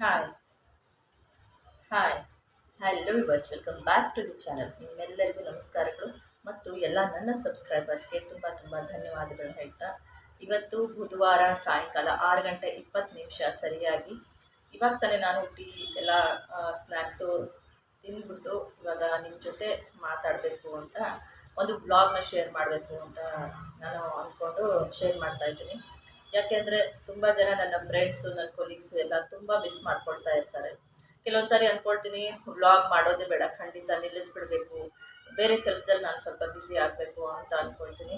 Hi hi hello viewers welcome back to the channel ನಿಮ್ಮೆಲ್ಲರಿಗೂ ನಮಸ್ಕಾರಗಳು ಮತ್ತು ಎಲ್ಲ ನನ್ನ ಸಬ್ಸ್ಕ್ರೈಬರ್ಸ್ಗೆ ತುಂಬ ತುಂಬ ಧನ್ಯವಾದಗಳು ಹೇಳ್ತಾ. ಇವತ್ತು ಬುಧವಾರ ಸಾಯಂಕಾಲ ಆರು ಗಂಟೆ ಇಪ್ಪತ್ತು ನಿಮಿಷ ಸರಿಯಾಗಿ. ಇವಾಗ ತಾನೇ ನಾನು ಟೀ, ಎಲ್ಲ ಸ್ನ್ಯಾಕ್ಸು ತಿಂದ್ಬಿಟ್ಟು ಇವಾಗ ನಿಮ್ಮ ಜೊತೆ ಮಾತಾಡಬೇಕು ಅಂತ ಒಂದು ಬ್ಲಾಗ್ನ ಶೇರ್ ಮಾಡಬೇಕು ಅಂತ ನಾನು ಅಂದ್ಕೊಂಡು ಶೇರ್ ಮಾಡ್ತಾ ಇದ್ದೀನಿ. ಯಾಕೆಂದರೆ ತುಂಬ ಜನ ನನ್ನ ಫ್ರೆಂಡ್ಸು ನನ್ನ ಕೊಲೀಗ್ಸು ಎಲ್ಲ ತುಂಬ ಮಿಸ್ ಮಾಡ್ಕೊಳ್ತಾ ಇರ್ತಾರೆ. ಕೆಲವೊಂದು ಸಾರಿ ಅಂದ್ಕೊಳ್ತೀನಿ ವ್ಲಾಗ್ ಮಾಡೋದೇ ಬೇಡ, ಖಂಡಿತ ನಿಲ್ಲಿಸ್ಬಿಡ್ಬೇಕು. ಬೇರೆ ಕೆಲಸದಲ್ಲಿ ನಾನು ಸ್ವಲ್ಪ ಬ್ಯುಸಿ ಆಗಬೇಕು ಅಂತ ಅಂದ್ಕೊಳ್ತೀನಿ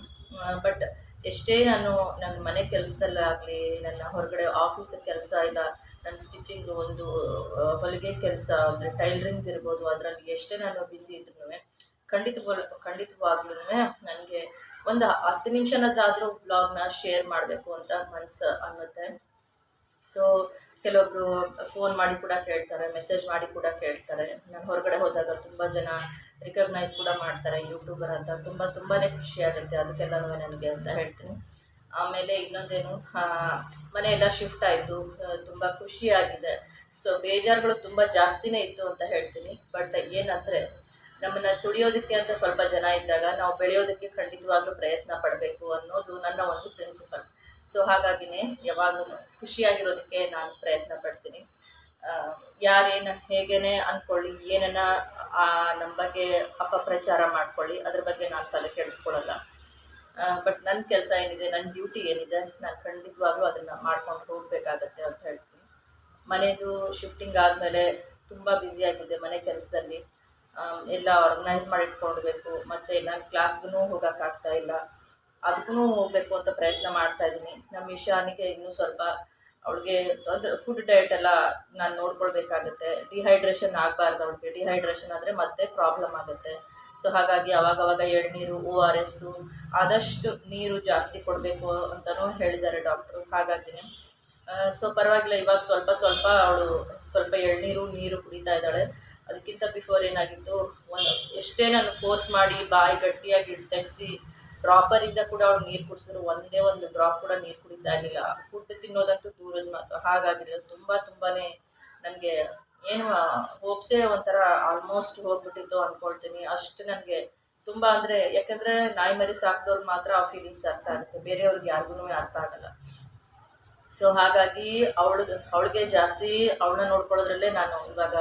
ಬಟ್ ಎಷ್ಟೇ ನಾನು ನನ್ನ ಮನೆ ಕೆಲಸದಲ್ಲಾಗಲಿ, ನನ್ನ ಹೊರಗಡೆ ಆಫೀಸ್ ಕೆಲಸ ಇಲ್ಲ ನನ್ನ ಸ್ಟಿಚಿಂಗ್ ಒಂದು ಹೊಲಿಗೆ ಕೆಲಸ ಅಂದರೆ ಟೈಲರಿಂಗ್ ಇರ್ಬೋದು ಅದರಲ್ಲಿ ಎಷ್ಟೇ ನಾನು ಬ್ಯುಸಿ ಇದ್ರೂ ಖಂಡಿತ ಖಂಡಿತವಾಗ್ಲೂ ನನಗೆ ಒಂದು ಹತ್ತು ನಿಮಿಷನದ್ದಾದರೂ ಬ್ಲಾಗ್ನ ಶೇರ್ ಮಾಡಬೇಕು ಅಂತ ಮನಸ್ಸು ಅನ್ನುತ್ತೆ. ಸೊ ಕೆಲವೊಬ್ರು ಫೋನ್ ಮಾಡಿ ಕೂಡ ಕೇಳ್ತಾರೆ ಮೆಸೇಜ್ ಮಾಡಿ ಕೂಡ ಕೇಳ್ತಾರೆ. ನಾನು ಹೊರಗಡೆ ಹೋದಾಗ ತುಂಬ ಜನ ರಿಕಗ್ನೈಸ್ ಕೂಡ ಮಾಡ್ತಾರೆ ಯೂಟ್ಯೂಬರ್ ಅಂತ. ತುಂಬ ತುಂಬಾ ಖುಷಿ ಆಗುತ್ತೆ. ಅದಕ್ಕೆಲ್ಲನೂ ನನಗೆ ಅಂತ ಹೇಳ್ತೀನಿ. ಆಮೇಲೆ ಇನ್ನೊಂದೇನು ಮನೆಯೆಲ್ಲ ಶಿಫ್ಟ್ ಆಯಿತು. ತುಂಬ ಖುಷಿಯಾಗಿದೆ. ಸೊ ಬೇಜಾರುಗಳು ತುಂಬ ಜಾಸ್ತಿನೇ ಇತ್ತು ಅಂತ ಹೇಳ್ತೀನಿ. ಬಟ್ ಏನಂದರೆ ನಮ್ಮನ್ನು ತುಳಿಯೋದಕ್ಕೆ ಅಂತ ಸ್ವಲ್ಪ ಜನ ಇದ್ದಾಗ ನಾವು ಬೆಳೆಯೋದಕ್ಕೆ ಖಂಡಿತವಾಗ್ಲೂ ಪ್ರಯತ್ನ ಪಡಬೇಕು ಅನ್ನೋದು ನನ್ನ ಒಂದು ಪ್ರಿನ್ಸಿಪಲ್ ಸೊ ಹಾಗಾಗಿನೇ ಯಾವಾಗಲೂ ಖುಷಿಯಾಗಿರೋದಕ್ಕೆ ನಾನು ಪ್ರಯತ್ನ ಪಡ್ತೀನಿ. ಯಾರೇನು ಹೇಗೇನೆ ಅಂದ್ಕೊಳ್ಳಿ ಏನನ್ನ ಆ, ನಮ್ಮ ಬಗ್ಗೆ ಅಪಪ್ರಚಾರ ಮಾಡ್ಕೊಳ್ಳಿ ಅದ್ರ ಬಗ್ಗೆ ನಾನು ತಲೆ ಕೆಡಿಸ್ಕೊಳ್ಳಲ್ಲ. ಬಟ್ ನನ್ನ ಕೆಲಸ ಏನಿದೆ ನನ್ನ ಡ್ಯೂಟಿ ಏನಿದೆ ನಾನು ಖಂಡಿತವಾಗ್ಲೂ ಅದನ್ನು ಮಾಡ್ಕೊಂಡು ಹೋಗಬೇಕಾಗತ್ತೆ ಅಂತ ಹೇಳ್ತೀನಿ. ಮನೆಯದು ಶಿಫ್ಟಿಂಗ್ ಆದಮೇಲೆ ತುಂಬ ಬ್ಯುಸಿಯಾಗಿದೆ ಮನೆ ಕೆಲಸದಲ್ಲಿ. ಎಲ್ಲ ಆರ್ಗನೈಸ್ ಮಾಡಿ ಮತ್ತೆ ಮತ್ತು ನಾನು ಕ್ಲಾಸ್ಗೂ ಹೋಗೋಕ್ಕಾಗ್ತಾ ಇಲ್ಲ. ಅದಕ್ಕೂ ಹೋಗಬೇಕು ಅಂತ ಪ್ರಯತ್ನ ಮಾಡ್ತಾ ಇದ್ದೀನಿ. ನಮ್ಮ ಇಶಾನಿಗೆ ಇನ್ನೂ ಸ್ವಲ್ಪ ಅವಳಿಗೆ ಅಂದರೆ ಫುಡ್ ಡಯಟ್ ಎಲ್ಲ ನಾನು ನೋಡ್ಕೊಳ್ಬೇಕಾಗತ್ತೆ. ಡಿಹೈಡ್ರೇಷನ್ ಆಗಬಾರ್ದು ಅವಳಿಗೆ. ಡಿಹೈಡ್ರೇಷನ್ ಆದರೆ ಮತ್ತೆ ಪ್ರಾಬ್ಲಮ್ ಆಗುತ್ತೆ. ಸೊ ಹಾಗಾಗಿ ಅವಾಗವಾಗ ಎಳ್ನೀರು ಓ ಆರ್ ಎಸ್ಸು ಆದಷ್ಟು ನೀರು ಜಾಸ್ತಿ ಕೊಡಬೇಕು ಅಂತಲೂ ಹೇಳಿದ್ದಾರೆ ಡಾಕ್ಟ್ರು ಹಾಗಾಗಿನೇ ಸೊ, ಪರವಾಗಿಲ್ಲ. ಇವಾಗ ಸ್ವಲ್ಪ ಸ್ವಲ್ಪ ಅವಳು ಸ್ವಲ್ಪ ಎಳ್ನೀರು, ನೀರು ಕುಡಿತಾ ಇದ್ದಾಳೆ. ಅದಕ್ಕಿಂತ ಬಿಫೋರ್ ಏನಾಗಿತ್ತು, ಒಂದು ಎಷ್ಟೇ ನಾನು ಫೋರ್ಸ್ ಮಾಡಿ ಬಾಯಿ ಗಟ್ಟಿಯಾಗಿ ತೆಗೆಸಿ ಡ್ರಾಪರಿಂದ ಕೂಡ ಅವ್ಳು ನೀರು ಕುಡಿಸಿದ್ರು, ಒಂದೇ ಒಂದು ಡ್ರಾಪ್ ಕೂಡ ನೀರು ಕುಡಿತಾ ಇರಲಿಲ್ಲ. ಫುಡ್ ತಿನ್ನೋದಂತೂ ದೂರದ ಮಾತು ಹಾಗಾಗಿರಲಿಲ್ಲ ತುಂಬ ತುಂಬಾ ನನಗೆ ಏನು ಹೋಪ್ಸೇ ಒಂಥರ ಆಲ್ಮೋಸ್ಟ್ ಹೋಗ್ಬಿಟ್ಟಿತ್ತು ಅಂದ್ಕೊಳ್ತೀನಿ ಅಷ್ಟು ನನಗೆ ತುಂಬ ಅಂದರೆ, ಯಾಕಂದರೆ ನಾಯಿ ಮರಿ ಸಾಕಿದವ್ರಿಗೆ ಮಾತ್ರ ಆ ಫೀಲಿಂಗ್ಸ್ ಅರ್ಥ ಆಗುತ್ತೆ. ಬೇರೆಯವ್ರಿಗೆ ಯಾರಿಗೂ ಅರ್ಥ ಆಗಲ್ಲ. ಸೊ ಹಾಗಾಗಿ ಅವಳು ಅವಳಿಗೆ ಜಾಸ್ತಿ ಅವಳನ್ನ ನೋಡ್ಕೊಳ್ಳೋದ್ರಲ್ಲೇ ನಾನು ಇವಾಗ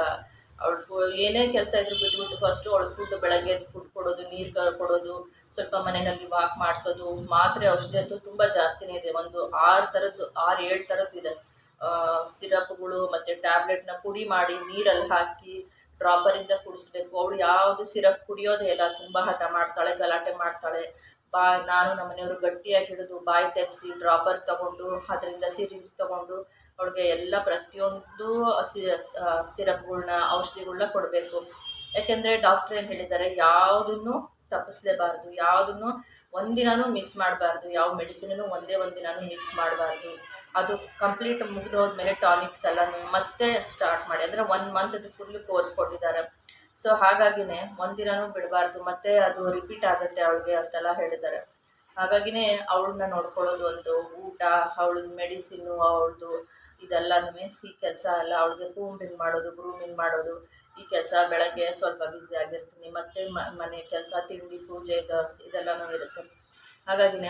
ಅವಳು ಏನೇ ಕೆಲಸ ಇದ್ರು ಬಿಟ್ಬಿಟ್ಟು ಫಸ್ಟು ಅವಳು ಫುಡ್ ಬೆಳಗ್ಗೆ ಫುಡ್ ಕೊಡೋದು, ನೀರು ಕೊಡೋದು, ಸ್ವಲ್ಪ ಮನೆಯಲ್ಲಿ ವಾಕ್ ಮಾಡಿಸೋದು, ಮಾತ್ರೆ ಔಷಧಿ ಅಂತೂ ತುಂಬ ಜಾಸ್ತಿನೇ ಇದೆ. ಒಂದು ಆರು ಥರದ್ದು ಆರು ಏಳು ಥರದ್ದು ಇದೆ. ಸಿರಪ್ಗಳು ಮತ್ತು ಟ್ಯಾಬ್ಲೆಟ್ನ ಪುಡಿ ಮಾಡಿ ನೀರಲ್ಲಿ ಹಾಕಿ ಡ್ರಾಪರಿಂದ ಕುಡಿಸ್ಬೇಕು. ಅವಳು ಯಾವುದು ಸಿರಪ್ ಕುಡಿಯೋದೇ ಇಲ್ಲ. ತುಂಬ ಹಠ ಮಾಡ್ತಾಳೆ, ಗಲಾಟೆ ಮಾಡ್ತಾಳೆ. ಬಾ, ನಾನು ನಮ್ಮನೆಯವರು ಗಟ್ಟಿಯಾಗಿ ಹಿಡಿದು ಬಾಯಿ ತೆಗೆಸಿ ಡ್ರಾಪರ್ ತಗೊಂಡು, ಅದರಿಂದ ಸಿರಿಂಜ್ ತಗೊಂಡು ಅವಳಿಗೆ ಎಲ್ಲ ಪ್ರತಿಯೊಂದು ಸಿರಪ್ಗಳನ್ನ ಔಷಧಿಗಳನ್ನ ಕೊಡಬೇಕು. ಯಾಕೆಂದರೆ ಡಾಕ್ಟ್ರ್ ಏನು ಹೇಳಿದ್ದಾರೆ, ಯಾವುದನ್ನು ತಪ್ಪಿಸ್ಲೇಬಾರ್ದು, ಯಾವುದನ್ನು ಒಂದಿನೂ ಮಿಸ್ ಮಾಡಬಾರ್ದು, ಯಾವ ಮೆಡಿಸಿನೂ ಒಂದೇ ಒಂದಿನೂ ಮಿಸ್ ಮಾಡಬಾರ್ದು. ಅದು ಕಂಪ್ಲೀಟ್ ಮುಗಿದು ಹೋದ್ಮೇಲೆ ಟಾನಿಕ್ಸ್ ಎಲ್ಲ ಮತ್ತೆ ಸ್ಟಾರ್ಟ್ ಮಾಡಿ. ಅಂದರೆ ಒನ್ ಮಂತ್ದು ಫುಲ್ ಕೋರ್ಸ್ ಕೊಟ್ಟಿದ್ದಾರೆ. ಸೊ ಹಾಗಾಗಿನೇ ಒಂದಿನೂ ಬಿಡಬಾರ್ದು, ಮತ್ತೆ ಅದು ರಿಪೀಟ್ ಆಗುತ್ತೆ ಅವಳಿಗೆ ಅಂತೆಲ್ಲ ಹೇಳಿದ್ದಾರೆ. ಹಾಗಾಗಿನೇ ಅವಳನ್ನ ನೋಡ್ಕೊಳ್ಳೋದು ಒಂದು ಊಟ, ಅವಳ ಮೆಡಿಸಿನ್ನು ಅವಳದು ಇದೆಲ್ಲನೂ ಈ ಕೆಲಸ ಎಲ್ಲ ಅವಳಿಗೆ ಕೂಂಬಿಂಗ್ ಮಾಡೋದು ಗ್ರೂಮಿಂಗ್ ಮಾಡೋದು, ಈ ಕೆಲಸ ಬೆಳಗ್ಗೆ ಸ್ವಲ್ಪ ಬ್ಯುಸಿ ಆಗಿರ್ತೀನಿ. ಮತ್ತು ಮನೆ ಕೆಲಸ, ತಿಂಡಿ, ಪೂಜೆ ಇದು, ಇದೆಲ್ಲನೂ ಇರುತ್ತೆ. ಹಾಗಾಗಿ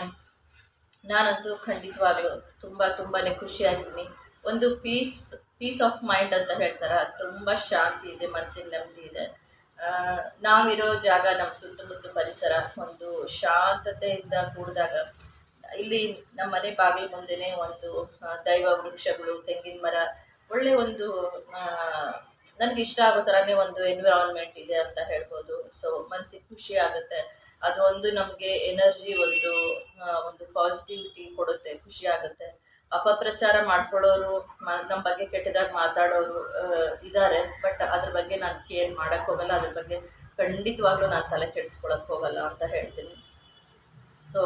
ನಾನಂತೂ ಖಂಡಿತವಾಗ್ಲೂ ತುಂಬ ತುಂಬಾ ಖುಷಿಯಾಗಿದ್ದೀನಿ ಒಂದು ಪೀಸ್ ಪೀಸ್ ಆಫ್ ಮೈಂಡ್ ಅಂತ ಹೇಳ್ತಾರೆ ತುಂಬ ಶಾಂತಿ ಇದೆ ಮನಸ್ಸಿನ ನೆಮ್ಮದಿ ಇದೆ. ನಾವಿರೋ ಜಾಗ ನಮ್ಮ ಸುತ್ತಮುತ್ತ ಪರಿಸರ ಒಂದು ಶಾಂತತೆಯಿಂದ ಕೂಡಿದಾಗ ಇಲ್ಲಿ ನಮ್ಮ ಮನೆ ಬಾಗಿಲು ಮುಂದೆನೇ ಒಂದು ದೈವ ವೃಕ್ಷಗಳು, ತೆಂಗಿನ ಮರ, ಒಳ್ಳೆ ಒಂದು ನನಗೆ ಇಷ್ಟ ಆಗೋ ಥರನೇ ಒಂದು ಎನ್ವಿರಾನ್ಮೆಂಟ್ ಇದೆ ಅಂತ ಹೇಳ್ಬೋದು. ಸೊ ಮನಸ್ಸಿಗೆ ಖುಷಿ ಆಗುತ್ತೆ. ಅದು ಒಂದು ನಮಗೆ ಎನರ್ಜಿ ಒಂದು ಒಂದು ಪಾಸಿಟಿವಿಟಿ ಕೊಡುತ್ತೆ, ಖುಷಿ ಆಗುತ್ತೆ. ಅಪಪ್ರಚಾರ ಮಾಡ್ಕೊಳ್ಳೋರು ನಮ್ಮ ಬಗ್ಗೆ ಕೆಟ್ಟದಾಗಿ ಮಾತಾಡೋರು ಇದ್ದಾರೆ ಬಟ್ ಅದ್ರ ಬಗ್ಗೆ ನಾನು ಕೇರ್ ಮಾಡೋಕ್ಕೆ ಹೋಗಲ್ಲ. ಅದ್ರ ಬಗ್ಗೆ ಖಂಡಿತವಾಗ್ಲೂ ನಾನು ತಲೆ ಕೆಡಿಸ್ಕೊಳಕ್ಕೆ ಹೋಗಲ್ಲ ಅಂತ ಹೇಳ್ತೀನಿ. ಸೊ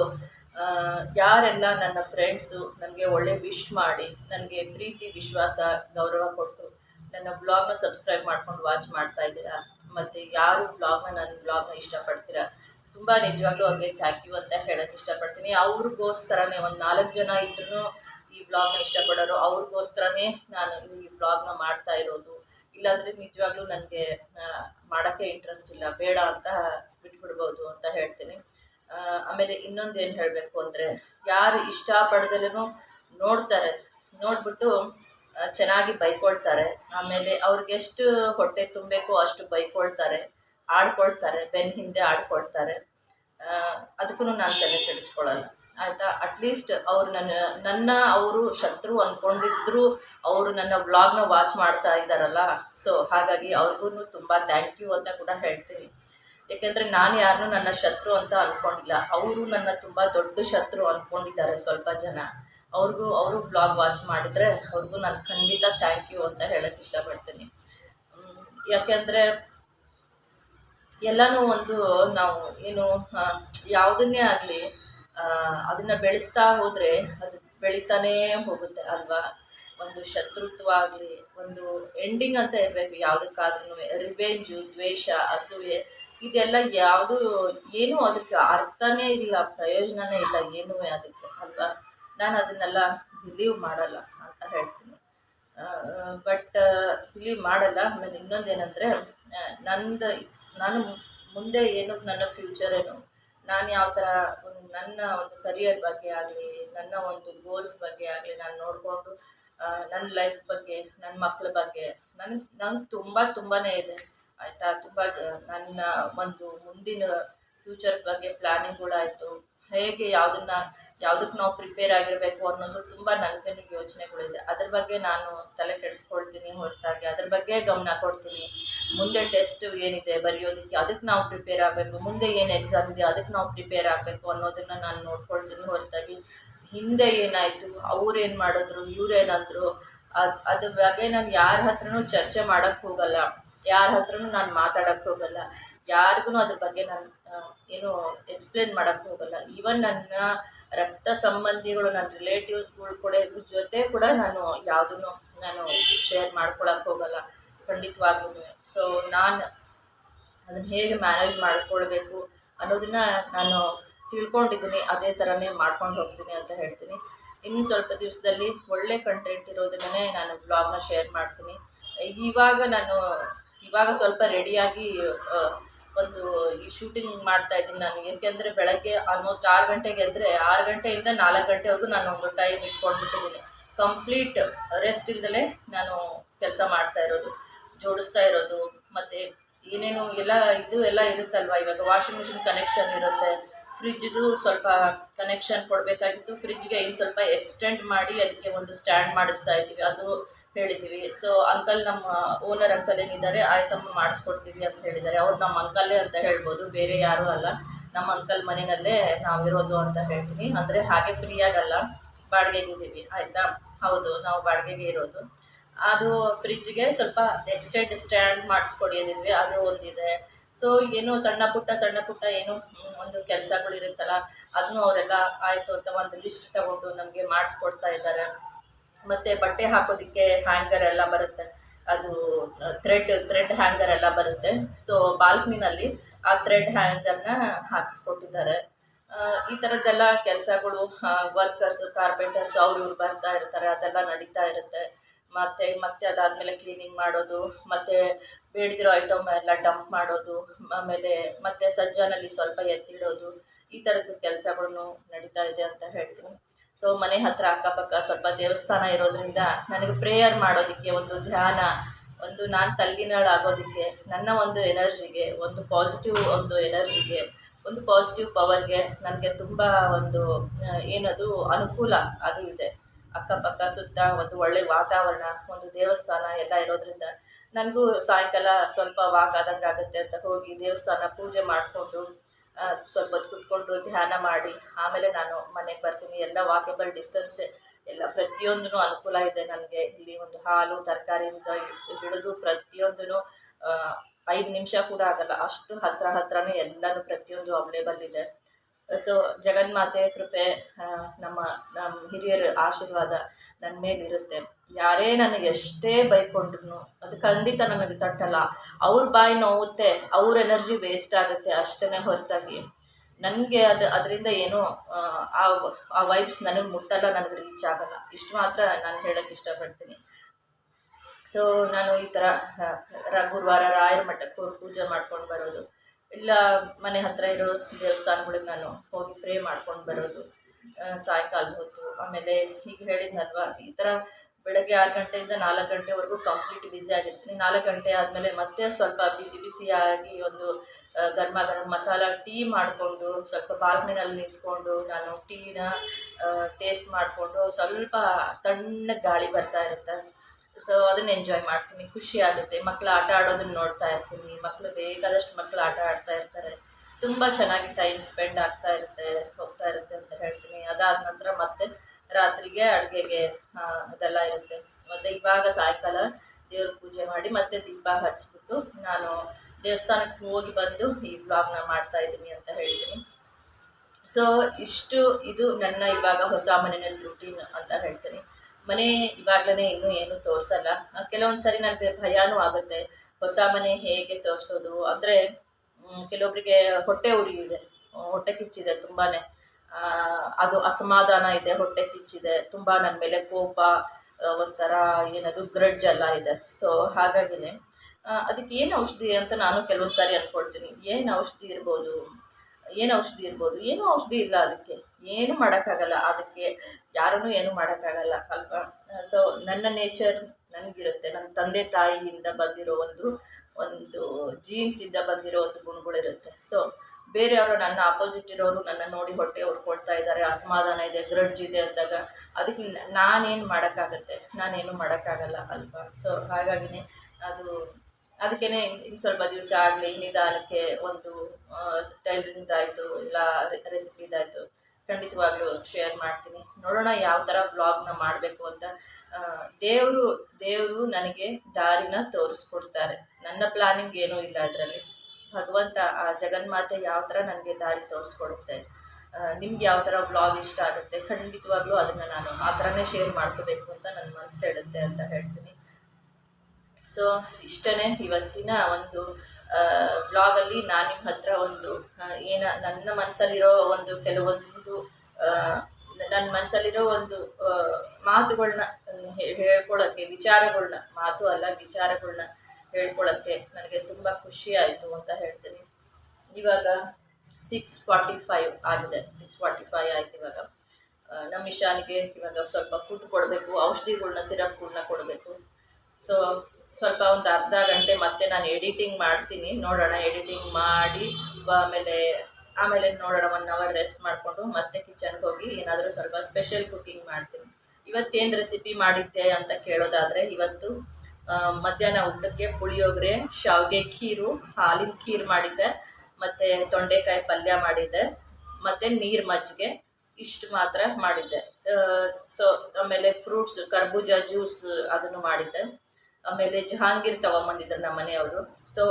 ಯಾರೆಲ್ಲ ನನ್ನ ಫ್ರೆಂಡ್ಸು ನನಗೆ ಒಳ್ಳೆ ವಿಶ್ ಮಾಡಿ, ನನಗೆ ಪ್ರೀತಿ, ವಿಶ್ವಾಸ, ಗೌರವ ಕೊಟ್ಟು ನನ್ನ ಬ್ಲಾಗ್ನ ಸಬ್ಸ್ಕ್ರೈಬ್ ಮಾಡ್ಕೊಂಡು ವಾಚ್ ಮಾಡ್ತಾ ಇದ್ದೀರಾ? ಮತ್ತು ಯಾರು ಬ್ಲಾಗ್ನ ನನ್ನ ಬ್ಲಾಗ್ನ ಇಷ್ಟಪಡ್ತೀರಾ? ತುಂಬ ನಿಜವಾಗ್ಲೂ ಅವ್ರಿಗೆ ಥ್ಯಾಂಕ್ ಯು ಅಂತ ಹೇಳೋಕ್ಕೆ ಇಷ್ಟಪಡ್ತೀನಿ. ಅವ್ರಿಗೋಸ್ಕರನೇ ಒಂದು ನಾಲ್ಕು ಜನ ಇದ್ರೂ ಈ ಬ್ಲಾಗ್ನ ಇಷ್ಟಪಡೋರು, ಅವ್ರಿಗೋಸ್ಕರನೇ ನಾನು ಈ ಬ್ಲಾಗ್ನ ಮಾಡ್ತಾ ಇರೋದು. ಇಲ್ಲಾಂದರೆ ನಿಜವಾಗ್ಲೂ ನನಗೆ ಮಾಡೋಕ್ಕೆ ಇಂಟ್ರೆಸ್ಟ್ ಇಲ್ಲ. ಬೇಡ ಅಂತ ಬಿಟ್ಬಿಡ್ಬೋದು ಅಂತ ಹೇಳ್ತೀನಿ. ಆಮೇಲೆ ಇನ್ನೊಂದು ಏನು ಹೇಳಬೇಕು ಅಂದರೆ ಯಾರು ಇಷ್ಟಪಡ್ದಲೂ ನೋಡ್ತಾರೆ. ನೋಡ್ಬಿಟ್ಟು ಚೆನ್ನಾಗಿ ಬೈಕೊಳ್ತಾರೆ. ಆಮೇಲೆ ಅವ್ರಿಗೆ ಎಷ್ಟು ಹೊಟ್ಟೆ ತುಂಬಬೇಕು ಅಷ್ಟು ಬೈಕೊಳ್ತಾರೆ, ಆಡ್ಕೊಳ್ತಾರೆ ಬೆನ್ನ ಹಿಂದೆ ಆಡ್ಕೊಳ್ತಾರೆ. ಅದಕ್ಕೂ ನಾನು ತಲೆ ಕೆಡಿಸ್ಕೊಳ್ಳಲ್ಲ ಆಯಿತಾ? ಅಟ್ಲೀಸ್ಟ್ ಅವ್ರು ನನ್ನ ನನ್ನ ಅವರು ಶತ್ರು ಅಂದ್ಕೊಂಡಿದ್ರು ಅವರು ನನ್ನ ವ್ಲಾಗ್ನ ವಾಚ್ ಮಾಡ್ತಾ ಇದ್ದಾರಲ್ಲ. ಸೊ ಹಾಗಾಗಿ ಅವ್ರಿಗೂ ತುಂಬ ಥ್ಯಾಂಕ್ ಯು ಅಂತ ಕೂಡ ಹೇಳ್ತೀನಿ. ಯಾಕೆಂದರೆ ನಾನು ಯಾರನ್ನೂ ನನ್ನ ಶತ್ರು ಅಂತ ಅಂದ್ಕೊಂಡಿಲ್ಲ ಅವರು ನನ್ನ ತುಂಬ ದೊಡ್ಡ ಶತ್ರು ಅಂದ್ಕೊಂಡಿದ್ದಾರೆ ಸ್ವಲ್ಪ ಜನ. ಅವ್ರಿಗೂ ಅವರು ಬ್ಲಾಗ್ ವಾಚ್ ಮಾಡಿದರೆ ಅವ್ರಿಗೂ ನಾನು ಖಂಡಿತ ಥ್ಯಾಂಕ್ ಯು ಅಂತ ಹೇಳಕ್ಕೆ ಇಷ್ಟಪಡ್ತೀನಿ. ಯಾಕೆಂದರೆ ಎಲ್ಲನೂ ಒಂದು ನಾವು ಏನು ಯಾವುದನ್ನೇ ಆಗಲಿ ಅದನ್ನು ಬೆಳೆಸ್ತಾ ಹೋದರೆ ಅದು ಬೆಳಿತಾನೇ ಹೋಗುತ್ತೆ ಅಲ್ವಾ? ಒಂದು ಶತ್ರುತ್ವ ಆಗಲಿ, ಒಂದು ಎಂಡಿಂಗ್ ಅಂತ ಇರಬೇಕು. ಯಾವುದಕ್ಕಾದ್ರೂ ರಿವೆಂಜು ದ್ವೇಷ, ಅಸೂಯೆ ಇದೆಲ್ಲ ಯಾವುದು, ಏನೂ ಅದಕ್ಕೆ ಅರ್ಥನೇ ಇಲ್ಲ, ಪ್ರಯೋಜನನೇ ಇಲ್ಲ, ಏನೂ ಅದಕ್ಕೆ ಅಲ್ವಾ? ನಾನು ಅದನ್ನೆಲ್ಲ ಬಿಲೀವ್ ಮಾಡಲ್ಲ ಅಂತ ಹೇಳ್ತೀನಿ. ಬಟ್ ಬಿಲೀವ್ ಮಾಡಲ್ಲ. ಆಮೇಲೆ ಇನ್ನೊಂದೇನೆಂದರೆ ನಂದು, ನಾನು ಮುಂದೆ ಏನು ನನ್ನ ಫ್ಯೂಚರ್ ಏನು, ನಾನು ಯಾವ ಥರ ನನ್ನ ಒಂದು ಕರಿಯರ್ ಬಗ್ಗೆ ಆಗಲಿ, ನನ್ನ ಒಂದು ಗೋಲ್ಸ್ ಬಗ್ಗೆ ಆಗಲಿ ನಾನು ನೋಡಿಕೊಂಡು ನನ್ನ ಲೈಫ್ ಬಗ್ಗೆ ನನ್ನ ಮಕ್ಕಳ ಬಗ್ಗೆ ನನ್ನ ನಂಗೆ ತುಂಬ ತುಂಬಾ ಇದೆ. ಆಯಿತಾ? ತುಂಬ ನನ್ನ ಒಂದು ಮುಂದಿನ ಫ್ಯೂಚರ್ ಬಗ್ಗೆ ಪ್ಲ್ಯಾನಿಂಗ್ಗಳಾಯಿತು ಹೇಗೆ ಯಾವುದನ್ನ ಯಾವುದಕ್ಕೆ ನಾವು ಪ್ರಿಪೇರ್ ಆಗಿರಬೇಕು ಅನ್ನೋದು ತುಂಬ ನನಗೇನು ಯೋಚನೆಗಳಿದೆ. ಅದ್ರ ಬಗ್ಗೆ ನಾನು ತಲೆ ಕೆಡಿಸ್ಕೊಳ್ತೀನಿ ಹೊರತಾಗಿ. ಅದ್ರ ಬಗ್ಗೆ ಗಮನ ಕೊಡ್ತೀನಿ. ಮುಂದೆ ಟೆಸ್ಟ್ ಏನಿದೆ ಬರೆಯೋದಕ್ಕೆ ಅದಕ್ಕೆ ನಾವು ಪ್ರಿಪೇರ್ ಆಗಬೇಕು. ಮುಂದೆ ಏನು ಎಕ್ಸಾಮ್ ಇದೆ ಅದಕ್ಕೆ ನಾವು ಪ್ರಿಪೇರ್ ಆಗಬೇಕು ಅನ್ನೋದನ್ನು ನಾನು ನೋಡ್ಕೊಳ್ತೀನಿ ಹೊರತಾಗಿ. ಹಿಂದೆ ಏನಾಯಿತು? ಅವ್ರೇನು ಮಾಡಿದ್ರು? ಇವ್ರೇನಂದ್ರು ಅದು ಅದ್ರ ಬಗ್ಗೆ ನಾನು ಯಾರ ಹತ್ರನೂ ಚರ್ಚೆ ಮಾಡೋಕ್ಕೆ ಹೋಗಲ್ಲ. ಯಾರ ಹತ್ರನೂ ನಾನು ಮಾತಾಡೋಕ್ಕೆ ಹೋಗಲ್ಲ. ಯಾರಿಗೂ ಅದ್ರ ಬಗ್ಗೆ ನಾನು ಏನು ಎಕ್ಸ್ಪ್ಲೇನ್ ಮಾಡೋಕ್ಕೆ ಹೋಗಲ್ಲ. ಈವನ್ ನನ್ನ ರಕ್ತ ಸಂಬಂಧಿಗಳು ನನ್ನ ರಿಲೇಟಿವ್ಸ್ಗಳು ಕೂಡ ಜೊತೆ ಕೂಡ ನಾನು ಯಾವುದನ್ನು ನಾನು ಶೇರ್ ಮಾಡ್ಕೊಳಕ್ಕೆ ಹೋಗಲ್ಲ. ಖಂಡಿತವಾಗ್ಲೂ ಸೊ ನಾನು ಅದನ್ನು ಹೇಗೆ ಮ್ಯಾನೇಜ್ ಮಾಡ್ಕೊಳ್ಬೇಕು ಅನ್ನೋದನ್ನ ನಾನು ತಿಳ್ಕೊಂಡಿದ್ದೀನಿ. ಅದೇ ಥರನೇ ಮಾಡ್ಕೊಂಡು ಹೋಗ್ತೀನಿ ಅಂತ ಹೇಳ್ತೀನಿ. ಇನ್ನು ಸ್ವಲ್ಪ ದಿವಸದಲ್ಲಿ ಒಳ್ಳೆ ಕಂಟೆಂಟ್ ಇರೋದನ್ನೇ ನಾನು ಬ್ಲಾಗ್ನ ಶೇರ್ ಮಾಡ್ತೀನಿ. ಇವಾಗ ನಾನು ಇವಾಗ ಸ್ವಲ್ಪ ರೆಡಿಯಾಗಿ ಒಂದು ಈ ಶೂಟಿಂಗ್ ಮಾಡ್ತಾ ಇದ್ದೀನಿ ನಾನು. ಏಕೆಂದರೆ ಬೆಳಗ್ಗೆ ಆಲ್ಮೋಸ್ಟ್ ಆರು ಗಂಟೆಗೆ ಎದ್ದರೆ ಆರು ಗಂಟೆಯಿಂದ ನಾಲ್ಕು ಗಂಟೆವರೆಗೂ ನಾನು ಒಂದು ಟೈಮ್ ಇಟ್ಕೊಂಡ್ಬಿಟ್ಟಿದ್ದೀನಿ. ಕಂಪ್ಲೀಟ್ ರೆಸ್ಟ್ ಇಲ್ದಲೇ ನಾನು ಕೆಲಸ ಮಾಡ್ತಾ ಇರೋದು, ಜೋಡಿಸ್ತಾ ಇರೋದು, ಮತ್ತು ಏನೇನು ಎಲ್ಲ ಇದು ಎಲ್ಲ ಇರುತ್ತಲ್ವ? ಇವಾಗ ವಾಷಿಂಗ್ ಮಿಷಿನ್ ಕನೆಕ್ಷನ್ ಇರುತ್ತೆ. ಫ್ರಿಜ್ದು ಸ್ವಲ್ಪ ಕನೆಕ್ಷನ್ ಕೊಡಬೇಕಾಗಿತ್ತು. ಫ್ರಿಜ್ಗೆ ಇನ್ನು ಸ್ವಲ್ಪ ಎಕ್ಸ್ಟೆಂಡ್ ಮಾಡಿ, ಅದಕ್ಕೆ ಒಂದು ಸ್ಟ್ಯಾಂಡ್ ಮಾಡಿಸ್ತಾ ಇದ್ದೀವಿ. ಅದು ಹೇಳಿದ್ದೀವಿ. ಸೊ ಅಂಕಲ್ ನಮ್ಮ ಓನರ್ ಅಂಕಲ್ ಏನಿದ್ದಾರೆ, ಆಯ್ತಮ್ಮ ಮಾಡಿಸ್ಕೊಡ್ತೀವಿ ಅಂತ ಹೇಳಿದ್ದಾರೆ. ಅವ್ರು ನಮ್ಮ ಅಂಕಲ್ಲೇ ಅಂತ ಹೇಳ್ಬೋದು. ಬೇರೆ ಯಾರೂ ಅಲ್ಲ. ನಮ್ಮ ಅಂಕಲ್ ಮನೆಯಲ್ಲೇ ನಾವಿರೋದು ಅಂತ ಹೇಳ್ತೀನಿ. ಅಂದರೆ ಹಾಗೆ ಫ್ರೀ ಆಗಲ್ಲ. ಬಾಡಿಗೆಗಿದ್ದೀವಿ ಆಯಿತಾ? ಹೌದು, ನಾವು ಬಾಡಿಗೆಗೆ ಇರೋದು. ಅದು ಫ್ರಿಜ್ಗೆ ಸ್ವಲ್ಪ ಎಕ್ಸ್ಟೆಂಡ್ ಸ್ಟ್ಯಾಂಡ್ ಮಾಡಿಸ್ಕೊಡಿ ಅಂದಿದ್ವಿ. ಅದು ಒಂದಿದೆ. ಸೊ ಏನು ಸಣ್ಣ ಪುಟ್ಟ ಸಣ್ಣ ಪುಟ್ಟ ಏನು ಒಂದು ಕೆಲಸಗಳು ಇರುತ್ತಲ್ಲ ಅದನ್ನು ಅವರೆಲ್ಲ ಆಯಿತು ಅಂತ ಒಂದು ಲಿಸ್ಟ್ ತಗೊಂಡು ನಮಗೆ ಮಾಡಿಸ್ಕೊಡ್ತಾ ಇದ್ದಾರೆ. ಮತ್ತು ಬಟ್ಟೆ ಹಾಕೋದಕ್ಕೆ ಹ್ಯಾಂಗರ್ ಎಲ್ಲ ಬರುತ್ತೆ. ಅದು ಥ್ರೆಡ್ ಥ್ರೆಡ್ ಹ್ಯಾಂಗರ್ ಎಲ್ಲ ಬರುತ್ತೆ. ಸೊ ಬಾಲ್ಕನಿನಲ್ಲಿ ಆ ಥ್ರೆಡ್ ಹ್ಯಾಂಗರ್ನ ಹಾಕಿಸ್ಕೊಟ್ಟಿದ್ದಾರೆ. ಈ ಥರದ್ದೆಲ್ಲ ಕೆಲಸಗಳು ವರ್ಕರ್ಸ್ ಕಾರ್ಪೆಂಟರ್ಸ್ ಅವ್ರು ಇವ್ರು ಬರ್ತಾ ಇರ್ತಾರೆ. ಅದೆಲ್ಲ ನಡೀತಾ ಇರುತ್ತೆ. ಮತ್ತು, ಮತ್ತೆ ಅದಾದಮೇಲೆ ಕ್ಲೀನಿಂಗ್ ಮಾಡೋದು, ಮತ್ತು ಬೇಡದಿರೋ ಐಟಮ್ ಎಲ್ಲ ಡಂಪ್ ಮಾಡೋದು, ಆಮೇಲೆ ಮತ್ತೆ ಸಜ್ಜಾನಲ್ಲಿ ಸ್ವಲ್ಪ ಎತ್ತಿಡೋದು, ಈ ಥರದ್ದು ಕೆಲಸಗಳನ್ನು ನಡೀತಾ ಇದೆ ಅಂತ ಹೇಳ್ತೀನಿ. ಸೊ ಮನೆ ಹತ್ರ ಅಕ್ಕಪಕ್ಕ ಸ್ವಲ್ಪ ದೇವಸ್ಥಾನ ಇರೋದ್ರಿಂದ ನನಗೆ ಪ್ರೇಯರ್ ಮಾಡೋದಕ್ಕೆ ಒಂದು ಧ್ಯಾನ, ಒಂದು ನಾನು ತಲ್ಲಿನಾಳಾಗೋದಕ್ಕೆ, ನನ್ನ ಒಂದು ಎನರ್ಜಿಗೆ, ಒಂದು ಪಾಸಿಟಿವ್ ಒಂದು ಎನರ್ಜಿಗೆ, ಒಂದು ಪಾಸಿಟಿವ್ ಪವರ್ಗೆ ನನಗೆ ತುಂಬ ಒಂದು ಏನದು ಅನುಕೂಲ ಅದು ಇದೆ. ಅಕ್ಕಪಕ್ಕ ಸುತ್ತ ಒಂದು ಒಳ್ಳೆ ವಾತಾವರಣ, ಒಂದು ದೇವಸ್ಥಾನ ಎಲ್ಲ ಇರೋದ್ರಿಂದ ನನಗೂ ಸಾಯಂಕಾಲ ಸ್ವಲ್ಪ ವಾಕ್ ಆದಂಗೆ ಆಗುತ್ತೆ ಅಂತ ಹೋಗಿ ದೇವಸ್ಥಾನ ಪೂಜೆ ಮಾಡಿಕೊಂಡು ಸ್ವಲ್ಪ ಹೊತ್ತು ಕುತ್ಕೊಂಡು ಧ್ಯಾನ ಮಾಡಿ, ಆಮೇಲೆ ನಾನು ಮನೆಗೆ ಬರ್ತೀನಿ. ಎಲ್ಲ ವಾಕೇಬಲ್ ಡಿಸ್ಟೆನ್ಸ್ ಎಲ್ಲ ಪ್ರತಿಯೊಂದೂ ಅನುಕೂಲ ಇದೆ ನನಗೆ. ಇಲ್ಲಿ ಒಂದು ಹಾಲು ತರಕಾರಿಯಿಂದ ಹಿಡಿದು ಪ್ರತಿಯೊಂದೂ ಐದು ನಿಮಿಷ ಕೂಡ ಆಗಲ್ಲ. ಅಷ್ಟು ಹತ್ರ ಹತ್ರನೇ ಎಲ್ಲನೂ ಪ್ರತಿಯೊಂದು ಅವೈಲೇಬಲ್ ಇದೆ. ಸೊ ಜಗನ್ಮಾತೆ ಕೃಪೆ ನಮ್ಮ ನಮ್ಮ ಹಿರಿಯರ ಆಶೀರ್ವಾದ ನನ್ನ ಮೇಲಿರುತ್ತೆ. ಯಾರೇ ನನಗೆ ಎಷ್ಟೇ ಬೈಕೊಂಡ್ರು ಅದು ಖಂಡಿತ ನನಗೆ ತಟ್ಟಲ್ಲ. ಅವ್ರ ಬಾಯಿ ನೋವುತ್ತೆ ಅವ್ರ ಎನರ್ಜಿ ವೇಸ್ಟ್ ಆಗುತ್ತೆ ಅಷ್ಟೇ ಹೊರತಾಗಿ. ನನಗೆ ಅದು ಅದರಿಂದ ಏನು ಆ, ಆ ವೈಬ್ಸ್ ನನಗೆ ಮುಟ್ಟಲ್ಲ ನನಗೆ ರೀಚ್ ಆಗಲ್ಲ. ಇಷ್ಟು ಮಾತ್ರ ನಾನು ಹೇಳಕ್ಕೆ ಇಷ್ಟಪಡ್ತೀನಿ. ಸೊ ನಾನು ಈ ಥರ ಗುರುವಾರ ರಾಯರ ಮಠಕ್ಕೆ ಹೋಗಿ ಪೂಜೆ ಮಾಡ್ಕೊಂಡು ಬರೋದು. ಇಲ್ಲ ಮನೆ ಹತ್ತಿರ ಇರೋ ದೇವಸ್ಥಾನಗಳಿಗೆ ನಾನು ಹೋಗಿ ಪ್ರೇ ಮಾಡ್ಕೊಂಡು ಬರೋದು. ಸಾಯಂಕಾಲದ ಹೊತ್ತು. ಆಮೇಲೆ ಹೀಗೆ ಹೇಳಿದ್ನಲ್ವ ಈ ಥರ ಬೆಳಗ್ಗೆ ಆರು ಗಂಟೆಯಿಂದ ನಾಲ್ಕು ಗಂಟೆವರೆಗೂ ಕಂಪ್ಲೀಟ್ ಬ್ಯುಸಿ ಆಗಿರ್ತೀನಿ. ನಾಲ್ಕು ಗಂಟೆ ಆದಮೇಲೆ ಮತ್ತೆ ಸ್ವಲ್ಪ ಬಿಸಿ ಬಿಸಿಯಾಗಿ ಒಂದು ಗರ್ಮ ಗರಂ ಮಸಾಲ ಟೀ ಮಾಡಿಕೊಂಡು, ಸ್ವಲ್ಪ ಬಾಲ್ಕನಿನಲ್ಲಿ ನಿಂತ್ಕೊಂಡು ನಾನು ಟೀನ ಟೇಸ್ಟ್ ಮಾಡಿಕೊಂಡು ಸ್ವಲ್ಪ ತಣ್ಣಗೆ ಗಾಳಿ ಬರ್ತಾ ಇರುತ್ತೆ. ಸೊ ಅದನ್ನು ಎಂಜಾಯ್ ಮಾಡ್ತೀನಿ. ಖುಷಿ ಆಗುತ್ತೆ. ಮಕ್ಕಳು ಆಟ ಆಡೋದನ್ನು ನೋಡ್ತಾ ಇರ್ತೀನಿ. ಮಕ್ಕಳು ಬೇಕಾದಷ್ಟು ಮಕ್ಕಳು ಆಟ ಆಡ್ತಾ ಇರ್ತಾರೆ. ತುಂಬ ಚೆನ್ನಾಗಿ ಟೈಮ್ ಸ್ಪೆಂಡ್ ಆಗ್ತಾ ಇರುತ್ತೆ, ಹೋಗ್ತಾ ಇರುತ್ತೆ ಅಂತ ಹೇಳ್ತೀನಿ. ಅದಾದ ನಂತರ ಮತ್ತೆ ರಾತ್ರಿಗೆ ಅಡುಗೆಗೆ ಅದೆಲ್ಲ ಇರುತ್ತೆ. ಮತ್ತು ಇವಾಗ ಸಾಯಂಕಾಲ ದೇವ್ರ ಪೂಜೆ ಮಾಡಿ ಮತ್ತೆ ದೀಪ ಹಚ್ಬಿಟ್ಟು ನಾನು ದೇವಸ್ಥಾನಕ್ಕೆ ಹೋಗಿ ಬಂದು ಈ ವ್ಲಾಗ್ನ ಮಾಡ್ತಾ ಇದ್ದೀನಿ ಅಂತ ಹೇಳ್ತೀನಿ ಸೊ ಇಷ್ಟು ಇದು ನನ್ನ ಇವಾಗ ಹೊಸ ಮನೆಯಲ್ಲಿ ರೂಟೀನ್ ಅಂತ ಹೇಳ್ತೀನಿ. ಮನೆ ಇವಾಗಲೇ ಇನ್ನೂ ಏನು ತೋರಿಸಲ್ಲ. ಕೆಲವೊಂದು ಸರಿ ನನಗೆ ಭಯನೂ ಆಗುತ್ತೆ. ಹೊಸ ಮನೆ ಹೇಗೆ ತೋರಿಸೋದು? ಅಂದರೆ ಕೆಲವೊಬ್ಬರಿಗೆ ಹೊಟ್ಟೆ ಉರಿ ಇದೆ ಹೊಟ್ಟೆ ಕಿಚ್ಚಿದೆ ತುಂಬಾ ಅದು ಅಸಮಾಧಾನ ಇದೆ, ಹೊಟ್ಟೆ ಕಿಚ್ಚಿದೆ, ತುಂಬ ನನ್ನ ಮೇಲೆ ಕೋಪ ಒಂಥರ ಏನದು ಗ್ರಡ್ಜ್ ಎಲ್ಲ ಇದೆ. ಸೊ ಹಾಗಾಗಿನೇ ಅದಕ್ಕೆ ಏನು ಔಷಧಿ ಅಂತ ನಾನು ಕೆಲವೊಂದು ಸಾರಿ ಅಂದ್ಕೊಳ್ತೀನಿ ಏನು ಔಷಧಿ ಇರ್ಬೋದು? ಏನು ಔಷಧಿ ಇರ್ಬೋದು? ಏನೂ ಔಷಧಿ ಇಲ್ಲ ಅದಕ್ಕೆ. ಏನು ಮಾಡೋಕ್ಕಾಗಲ್ಲ. ಅದಕ್ಕೆ ಯಾರೂ ಏನು ಮಾಡೋಕ್ಕಾಗಲ್ಲ, ಅಲ್ವಾ? ಸೊ ನನ್ನ ನೇಚರ್ ನನಗಿರುತ್ತೆ. ನನ್ನ ತಂದೆ ತಾಯಿಯಿಂದ ಬಂದಿರೋ ಒಂದು ಒಂದು ಜೀನ್ಸಿಂದ ಬಂದಿರೋ ಒಂದು ಗುಣಗಳಿರುತ್ತೆ. ಸೊ ಬೇರೆಯವರು ನನ್ನ ಅಪೋಸಿಟ್ ಇರೋರು ನನ್ನ ನೋಡಿ ಹೊಟ್ಟೆ ಉರ್ಕೊಳ್ತಾ ಇದ್ದಾರೆ, ಅಸಮಾಧಾನ ಇದೆ ಗ್ರಡ್ಜ್ ಇದೆ ಅಂದಾಗ ಅದಕ್ಕೆ ನಾನೇನು ಮಾಡೋಕ್ಕಾಗತ್ತೆ? ನಾನೇನು ಮಾಡೋಕ್ಕಾಗಲ್ಲ ಅಲ್ವಾ? ಸೊ ಹಾಗಾಗಿನೇ ಅದು ಅದಕ್ಕೇ ಇನ್ನು ಸ್ವಲ್ಪ ದಿವಸ ಆಗಲಿ, ನಿಧಾನಕ್ಕೆ ಒಂದು ಟೈಲರಿಂಗ್ದಾಯಿತು ಇಲ್ಲ ರೆಸಿಪಿದಾಯಿತು ಖಂಡಿತವಾಗ್ಲೂ ಶೇರ್ ಮಾಡ್ತೀನಿ. ನೋಡೋಣ ಯಾವ ಥರ ವ್ಲಾಗ್ನ ಮಾಡಬೇಕು ಅಂತ. ದೇವರು ದೇವರು ನನಗೆ ದಾರಿನ ತೋರಿಸ್ಕೊಡ್ತಾರೆ. ನನ್ನ ಪ್ಲಾನಿಂಗ್ ಏನೂ ಇಲ್ಲ ಅದರಲ್ಲಿ. ಭಗವಂತ ಆ ಜಗನ್ಮಾತೆ ಯಾವ ಥರ ನನಗೆ ದಾರಿ ತೋರಿಸ್ಕೊಡುತ್ತೆ ನಿಮ್ಗೆ ಯಾವ ಥರ ಬ್ಲಾಗ್ ಇಷ್ಟ ಆಗುತ್ತೆ, ಖಂಡಿತವಾಗ್ಲೂ ಅದನ್ನು ನಾನು ಆ ಥರನೇ ಶೇರ್ ಮಾಡ್ಕೋಬೇಕು ಅಂತ ನನ್ನ ಮನಸ್ಸು ಹೇಳುತ್ತೆ ಅಂತ ಹೇಳ್ತೀನಿ. ಸೊ ಇಷ್ಟನೇ ಇವತ್ತಿನ ಒಂದು ಬ್ಲಾಗಲ್ಲಿ ನಾನು ನಿಮ್ಮ ಹತ್ರ ಒಂದು ಏನ ನನ್ನ ಮನಸ್ಸಲ್ಲಿರೋ ಒಂದು ಕೆಲವೊಂದು ನನ್ನ ಮನಸ್ಸಲ್ಲಿರೋ ಒಂದು ಮಾತುಗಳನ್ನ ಹೇಳ್ಕೊಳ್ಳೋಕ್ಕೆ ವಿಚಾರಗಳನ್ನ ಮಾತು ಅಲ್ಲ ವಿಚಾರಗಳನ್ನ ಹೇಳ್ಕೊಳ್ಳೋಕ್ಕೆ ನನಗೆ ತುಂಬ ಖುಷಿ ಆಯಿತು ಅಂತ ಹೇಳ್ತೀನಿ. ಇವಾಗ ಸಿಕ್ಸ್ ಫಾರ್ಟಿ ಫೈವ್ ಆಗಿದೆ. ಸಿಕ್ಸ್ ಫಾರ್ಟಿ ಫೈವ್ ಆಯ್ತು ಇವಾಗ. ನಮ್ಮ ಇಶಾನಿಗೆ ಇವಾಗ ಸ್ವಲ್ಪ ಫುಡ್ ಕೊಡಬೇಕು, ಔಷಧಿಗಳ್ನ, ಸಿರಪ್ಗಳ್ನ ಕೊಡಬೇಕು. ಸೊ ಸ್ವಲ್ಪ ಒಂದು ಅರ್ಧ ಗಂಟೆ ಮತ್ತೆ ನಾನು ಎಡಿಟಿಂಗ್ ಮಾಡ್ತೀನಿ. ನೋಡೋಣ ಎಡಿಟಿಂಗ್ ಮಾಡಿ, ಆಮೇಲೆ ಆಮೇಲೆ ನೋಡೋಣ ಒನ್ ಅವರ್ ರೆಸ್ಟ್ ಮಾಡಿಕೊಂಡು ಮತ್ತೆ ಕಿಚನ್ಗೆ ಹೋಗಿ ಏನಾದರೂ ಸ್ವಲ್ಪ ಸ್ಪೆಷಲ್ ಕುಕಿಂಗ್ ಮಾಡ್ತೀನಿ. ಇವತ್ತೇನು ರೆಸಿಪಿ ಮಾಡಿದ್ದೆ ಅಂತ ಕೇಳೋದಾದರೆ ಇವತ್ತು ಮಧ್ಯಾಹ್ನ ಊಟಕ್ಕೆ ಪುಳಿಯೋಗರೆ, ಶಾವಿಗೆ ಖೀರು, ಹಾಲಿನ ಖೀರು ಮಾಡಿದ್ದೆ, ಮತ್ತು ತೊಂಡೆಕಾಯಿ ಪಲ್ಯ ಮಾಡಿದ್ದೆ, ಮತ್ತು ನೀರು ಮಜ್ಜಿಗೆ, ಇಷ್ಟು ಮಾತ್ರ ಮಾಡಿದ್ದೆ. ಸೊ ಆಮೇಲೆ ಫ್ರೂಟ್ಸ್ ಕರ್ಬೂಜ ಜ್ಯೂಸ್ ಅದನ್ನು ಮಾಡಿದ್ದೆ. ಆಮೇಲೆ ಜಹಾಂಗೀರ್ ತೊಗೊಂಬಂದಿದ್ರು ನಮ್ಮ ಮನೆಯವರು. ಸೊ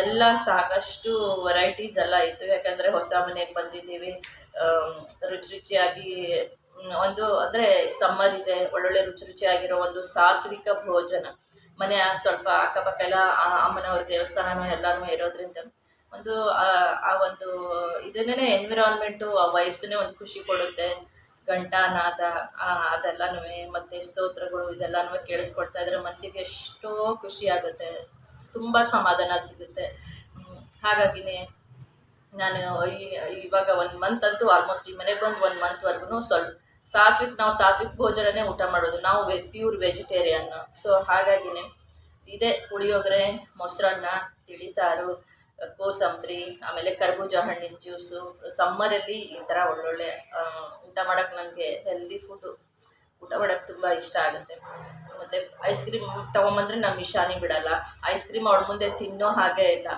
ಎಲ್ಲ ಸಾಕಷ್ಟು ವೆರೈಟೀಸ್ ಎಲ್ಲ ಇತ್ತು. ಯಾಕಂದರೆ ಹೊಸ ಮನೆಗೆ ಬಂದಿದ್ದೀವಿ. ರುಚಿ ರುಚಿಯಾಗಿ ಒಂದು ಅಂದರೆ ಸಮ್ಮರ್ ಇದೆ, ಒಳ್ಳೊಳ್ಳೆ ರುಚಿ ರುಚಿಯಾಗಿರೋ ಒಂದು ಸಾತ್ವಿಕ ಭೋಜನ. ಮನೆ ಸ್ವಲ್ಪ ಅಕ್ಕಪಕ್ಕ ಎಲ್ಲ ಅಮ್ಮನವ್ರ ದೇವಸ್ಥಾನನೂ ಎಲ್ಲನೂ ಇರೋದ್ರಿಂದ ಒಂದು, ಆ- ಒಂದು ಇದನ್ನೇ ಎನ್ವಿರಾನ್ಮೆಂಟು ಆ ವೈಬ್ಸನ್ನೇ ಒಂದು ಖುಷಿ ಕೊಡುತ್ತೆ. ಘಂಟಾನಾದ ಅದೆಲ್ಲನೂ ಮತ್ತು ಸ್ತೋತ್ರಗಳು ಇದೆಲ್ಲನೂ ಕೇಳಿಸ್ಕೊಡ್ತಾ ಇದ್ರೆ ಮನಸ್ಸಿಗೆ ಎಷ್ಟೋ ಖುಷಿ ಆಗುತ್ತೆ. ತುಂಬ ಸಮಾಧಾನ ಸಿಗುತ್ತೆ. ಹಾಗಾಗಿನೇ ನಾನು ಈ- ಇವಾಗ ಒಂದು ಮಂತ್ ಅಂತೂ ಆಲ್ಮೋಸ್ಟ್ ಈ ಮನೆಗೆ ಬಂದು ಒಂದು ಮಂತ್ವರೆಗೂ ಸ್ವಲ್ಪ ಸಾತ್ವಿಕ್, ನಾವು ಸಾತ್ವಿಕ್ ಭೋಜನನೇ ಊಟ ಮಾಡೋದು. ನಾವು ವೆ ಪ್ಯೂರ್ ವೆಜಿಟೇರಿಯನ್ ಸೊ ಹಾಗಾಗಿನೇ ಇದೇ ಪುಳಿಯೋಗರೆ, ಮೊಸರನ್ನ ತಿಳಿಸಾರು ಕೋಸಂಬರಿ, ಆಮೇಲೆ ಕರ್ಬೂಜ ಹಣ್ಣಿನ ಜ್ಯೂಸು ಸಮ್ಮರಲ್ಲಿ ಈ ಥರ ಒಳ್ಳೊಳ್ಳೆ ಊಟ ಮಾಡೋಕ್ಕೆ ನನಗೆ ಹೆಲ್ದಿ ಫುಡ್ಡು ಊಟ ಮಾಡೋಕ್ಕೆ ತುಂಬ ಇಷ್ಟ ಆಗುತ್ತೆ. ಮತ್ತು ಐಸ್ ಕ್ರೀಮ್ ತೊಗೊಂಬಂದ್ರೆ ನಮ್ಮ ಇಶಾನಿ ಬಿಡಲ್ಲ. ಐಸ್ ಕ್ರೀಮ್ ಅವಳ ಮುಂದೆ ತಿನ್ನೋ ಹಾಗೆ ಇಲ್ಲ.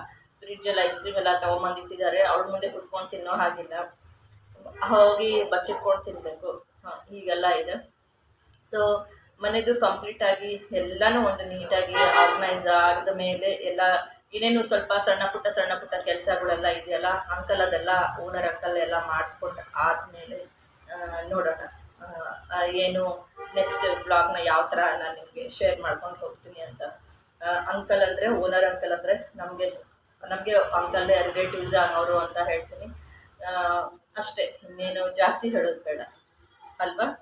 ಫ್ರಿಡ್ಜಲ್ಲಿ ಐಸ್ ಕ್ರೀಮ್ ಎಲ್ಲ ತೊಗೊಂಬಂದಿಟ್ಟಿದ್ದಾರೆ ಅವಳ ಮುಂದೆ ಕುತ್ಕೊಂಡು ತಿನ್ನೋ ಹಾಗಿಲ್ಲ. ಹೋಗಿ ಬಚ್ಚಿಟ್ಕೊಂಡು ತಿನ್ನಬೇಕು ಹೀಗೆಲ್ಲ ಇದೆ. ಸೊ ಮನೆದು ಕಂಪ್ಲೀಟಾಗಿ ಎಲ್ಲನೂ ಒಂದು ನೀಟಾಗಿ ಆರ್ಗನೈಸ್ ಆದ ಮೇಲೆ ಎಲ್ಲ ಏನೇನು ಸ್ವಲ್ಪ ಸಣ್ಣ ಪುಟ್ಟ ಸಣ್ಣ ಪುಟ್ಟ ಕೆಲಸಗಳೆಲ್ಲ ಇದೆಯಲ್ಲ ಅಂಕಲ್ ಅದೆಲ್ಲ ಓನರ್ ಅಂಕಲ್ ಎಲ್ಲ ಮಾಡಿಸ್ಕೊಂಡು ಆದಮೇಲೆ ನೋಡೋಣ. ಏನು ನೆಕ್ಸ್ಟ್ ಬ್ಲಾಗ್ನ ಯಾವ ಥರ ನಾನು ನಿಮಗೆ ಶೇರ್ ಮಾಡ್ಕೊಂಡು ಹೋಗ್ತೀನಿ ಅಂತ. ಅಂಕಲ್ ಅಂದರೆ ಓನರ್ ಅಂಕಲ್ ಅಂದರೆ ನಮಗೆ ನಮಗೆ ಅಂಕಲ್ ರಿಲೇಟಿವ್ಸ್ ಅನ್ನೋರು ಅಂತ ಹೇಳ್ತೀನಿ. ಅಷ್ಟೇ, ಇನ್ನೇನು ಜಾಸ್ತಿ ಹೇಳೋದು ಬೇಡ. ¿Algo?